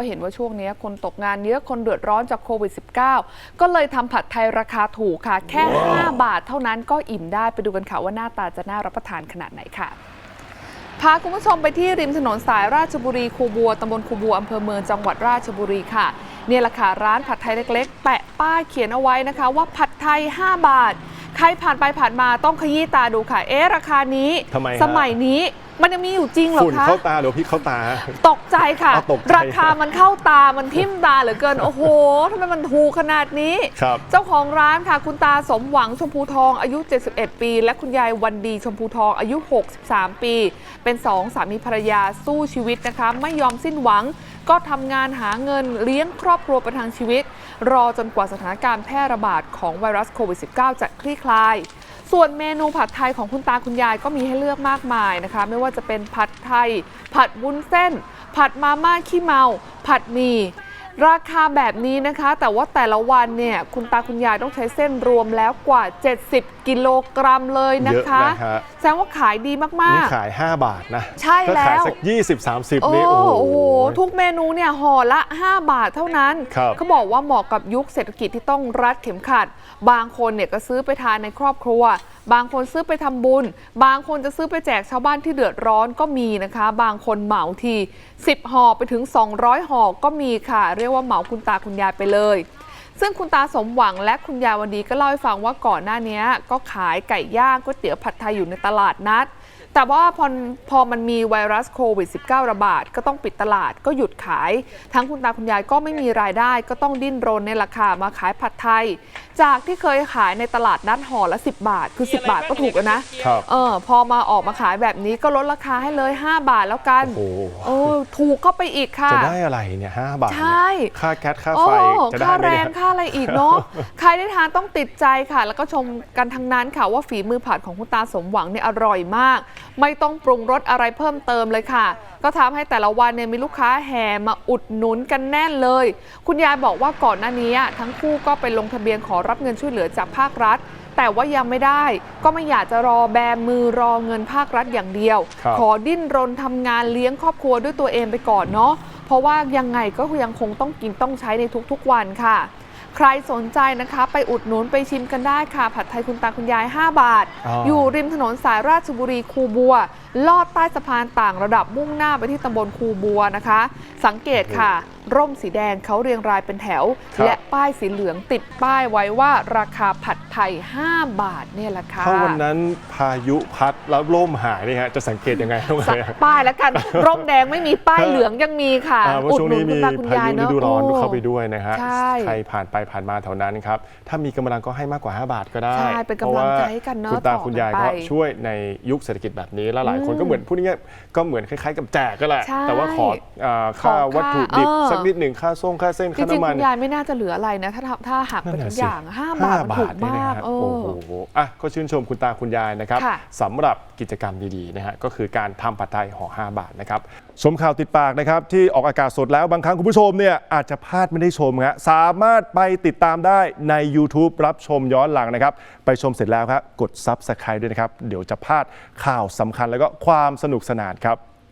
ก็เห็นว่าช่วงนี้คนตกงานเยอะคนเดือดร้อนจากโควิด -19 ก็เลยทำผัดไทยราคาถูกค่ะ แค่ 5 บาทเท่านั้นก็อิ่มได้ไปดูกันค่ะว่าหน้าตาจะน่ารับประทานขนาดไหนค่ะพาคุณผู้ชมไปที่ริมถนนสายราชบุรีคูบัวตำบลคูบัวอำเภอเมืองจังหวัดราชบุรีค่ะเนี่ยแหละค่ะร้านผัดไทยเล็ก ๆ แปะป้ายเขียนเอาไว้นะคะ ว่าผัดไทย 5 บาท ใครผ่านไปผ่านมาต้องขยี้ตาดูค่ะ เอ๊ะราคานี้ทำไมฮะ สมัยนี้มันยังมีอยู่จริงเหรอฝุ่นคะ เข้าตาหรือพริกเข้าตา ตกใจค่ะอ๋อตกใจราคามันเข้าตามันทิ่มตาเหลือเกิน โอ้โหทำไมมันถูกขนาดนี้ ครับเจ้าของร้านค่ะ คุณตาสมหวังชมพูทองอายุ 71 ปี และคุณยายวันดีชมพูทองอายุ 63 ปี เป็นสองสามีภรรยาสู้ชีวิตนะคะ ไม่ยอมสิ้นหวัง ก็ทำงานหาเงินเลี้ยงครอบครัวประทังชีวิต รอจนกว่าสถานการณ์แพร่ระบาดของไวรัสโควิด -19 จะคลี่คลาย ส่วนเมนูผัดไทยของคุณตาคุณยายก็มีให้เลือกมากมายนะคะ ไม่ว่าจะเป็นผัดไทย ผัดวุ้นเส้น ผัดมาม่าขี้เมา ผัดหมี่ ราคาแบบนี้นะคะ แต่ว่าแต่ละวันเนี่ยคุณตาคุณยายต้องใช้เส้นรวมแล้วกว่า 70 กิโลกรัมเลยนะเยอะคะนะฮะ แสดงว่าขายดีมาก นี่ๆขาย 5 บาทนะใช่ถ้าแล้วขายสัก 20 30โอ้นี่โอ้โห ทุกเมนูเนี่ยห่อละ 5 บาทเท่านั้น ครับเขาบอกว่าเหมาะกับยุคเศรษฐกิจที่ต้องรัดเข็มขัด บางคนเนี่ยก็ซื้อไปทานในครอบครัวบางคนซื้อไปทำบุญ บางคนจะซื้อไปแจกชาวบ้านที่เดือดร้อนก็มีนะคะ บางคนเหมาที 10ห่อไปถึง 200ห่อก็มีค่ะ เรียกว่าเหมาคุณตาคุณยายไปเลย ซึ่งคุณตาสมหวังและคุณยายวันดีก็เล่าให้ฟังว่าก่อนหน้านี้ก็ขายไก่ย่างก๋วยเตี๋ยวผัดไทยอยู่ในตลาดนัด แต่ว่าพอพอมันมีไวรัสโควิด -19 ระบาด ก็ต้องปิดตลาดก็หยุดขาย ทั้งคุณตาคุณยายก็ไม่มีรายได้ ก็ต้องดิ้นรนในราคามาขายผัดไทย จากที่เคยขายในตลาดนัดห่อละ 10 บาท คือ 10 บาทก็ถูกแล้วนะครับเออพอมาออกมาขายแบบนี้ก็ลดราคาให้เลย 5 บาทแล้วกันโอ้โหเออถูกเข้าไปอีกค่ะจะได้อะไรเนี่ย5บาทใชเนี่ย่ค่าแก๊สค่าไฟโอ้จะได้ค่าไหมแรเนี่งยค่าอะไรอีกเนาะใครได้ทานต้องติดใจค่ะ แล้วก็ชมกันทั้งนั้นค่ะว่าฝีมือผัดของคุณตาสมหวังเนี่ยอร่อยมาก ไม่ต้องปรุงรสอะไรเพิ่มเติมเลยค่ะ ก็ทำให้แต่ละวันเนี่ยมีลูกค้าแห่มาอุดหนุนกันแน่นเลย คุณยายบอกว่าก่อนหน้านี้ทั้งคู่ก็ไปลงทะเบียนขอรับเงินช่วยเหลือจากภาครัฐแต่ว่ายังไม่ได้ก็ไม่อยากจะรอแบมือรอเงินภาครัฐอย่างเดียว ขอดิ้นรนทำงานเลี้ยงครอบครัวด้วยตัวเองไปก่อนเนาะเพราะว่ายังไงก็ยังคงต้องกินต้องใช้ในทุกๆวันค่ะ ใครสนใจนะคะไปอุดหนุนไปชิมกันได้ค่ะ ผัดไทยคุณตาคุณยาย 5 บาทอ๋อออยู่ริมถนนสายราชบุรีคูบัว ลอดใต้สะพานต่างระดับมุ่งหน้าไปที่ตำบลคูบัวนะคะ สังเกตค่ะ ร่มสีแดงเขาเรียงรายเป็นแถว ครับ และป้ายสีเหลืองติดป้ายไว้ว่าราคาผัดไทย 5 บาทเนี่ยแหละค่ะ ถ้าวันนั้นพายุพัดแล้วล่มหายนี่ฮะจะสังเกตยังไงต้องไงสักป้ายแล้วกัน ร่มแดงไม่มีป้ายเหลืองยังมีค่ะอ่าว่าช่วงนี้อุดหมีคุณตาคุณพายายยุฤเนอะดูร้อนโเข้าไปด้วยนะฮะใช่ ใครผ่านไปผ่านมาแถวนั้นครับ ถ้ามีกำลังก็ให้มากกว่า 5 บาทก็ได้ใช่เป็นกำลังใจให้กันเนอะพราว่าคุณตาต่อกันคุณยายไปก็ช่วยในยุคเศรษฐกิจแบบนี้แล้วหลายคนอืมก็เหมือนพูดง่ายๆก็เหมือนคล้ายๆกับแจกก็แหละ ใช่แต่ว่าขออ่าค่าขอค่าวัตถุดิบเออสักนิดหนึ่งค่าส่งค่าเส้นจค่าริงๆน้ำมัคุนณยายไม่น่าจะเหลืออะไรนะ ถ้าถ้าหักไปนั่นทุน่ะกสิอย่างห้าบาทมันถูกเนี่ยมานะกฮะเอโอ้อ โหอะก็ชื่นชมคุณตาคุณยายนะครับค่ะสำหรับกิจกรรมดีๆนะฮะก็คือการทำผัดไทยห่อ5 บาทนะครับชมข่าวติดปากนะครับที่ออกอากาศสดแล้วบางครั้งคุณผู้ชมเนี่ยอาจจะพลาดไม่ได้ชมฮะสามารถไปติดตามได้ใน YouTube รับชมย้อนหลังนะครับ ไปชมเสร็จแล้วครับกด Subscribe ด้วยนะครับ เดี๋ยวจะพลาดข่าวสำคัญแล้วก็ความสนุกสนานครับ